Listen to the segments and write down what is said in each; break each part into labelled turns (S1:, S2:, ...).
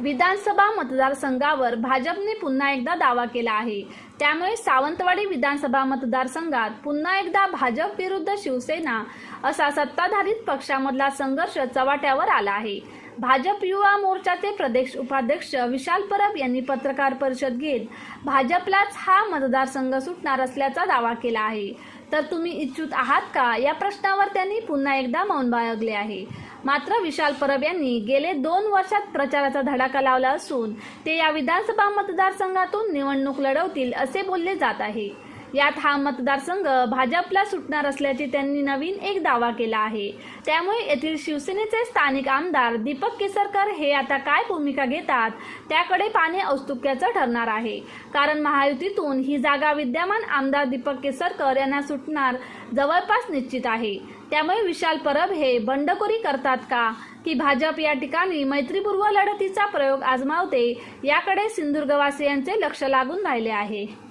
S1: विधानसभा मतदारसंघावर भाजपने पुन्हा एकदा दावा केला आहे. त्यामुळे सावंतवाडी विधानसभा मतदारसंघात पुन्हा एकदा भाजप विरुद्ध शिवसेना असा सत्ताधारित पक्षामधला संघर्ष चव्हाट्यावर आला आहे. भाजप युवा मोर्चाचे प्रदेश उपाध्यक्ष विशाल परब यांनी पत्रकार परिषद घेत भाजपलाच हा मतदारसंघ सुटणार असल्याचा दावा केला आहे. तर तुम्ही इच्छुक आहात का? या प्रश्नावर त्यांनी पुन्हा एकदा मौन बाळगले आहे. मात्र विशाल परब यांनी गेले दोन वर्षात प्रचाराचा धडाका लावला असून ते या विधानसभा मतदारसंघातून निवडणूक लढवतील असे बोलले जात आहे. यात हा मतदारसंघ भाजपला सुटणार असल्याचे त्यांनी नवीन एक दावा केला आहे. त्यामुळे येथील शिवसेनेचे स्थानिक आमदार दीपक केसरकर हे आता काय भूमिका घेतात त्याकडे पाणी औत्सुक्याचं ठरणार आहे. कारण महायुतीतून ही जागा विद्यमान आमदार दीपक केसरकर यांना सुटणार जवळपास निश्चित आहे. त्यामुळे विशाल परब हे बंडखोरी करतात का? की भाजप या ठिकाणी मैत्रीपूर्व लढतीचा प्रयोग आजमावते याकडे सिंधुदुर्गवासियांचे लक्ष लागून राहिले आहे.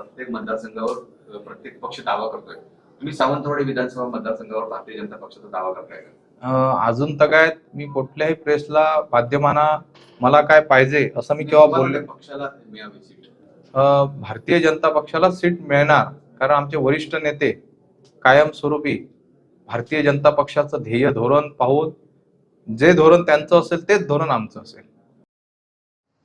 S2: प्रत्येक मतदारसंघावर प्रत्येक पक्ष दावा करतोय. तुम्ही सावंतवाडी विधानसभा मतदारसंघावर भारतीय जनता पक्षाचा दावा करताय
S3: अजून तर काय मी कुठल्याही प्रेसला माध्यमांना मला काय पाहिजे असं मी केव्हा बोलले
S2: पक्षाला
S3: भारतीय जनता पक्षाला सीट मिळणार कारण आमचे वरिष्ठ नेते कायमस्वरूपी भारतीय जनता पक्षाचं ध्येय धोरण पाहून जे धोरण त्यांचं असेल तेच धोरण आमचं असेल.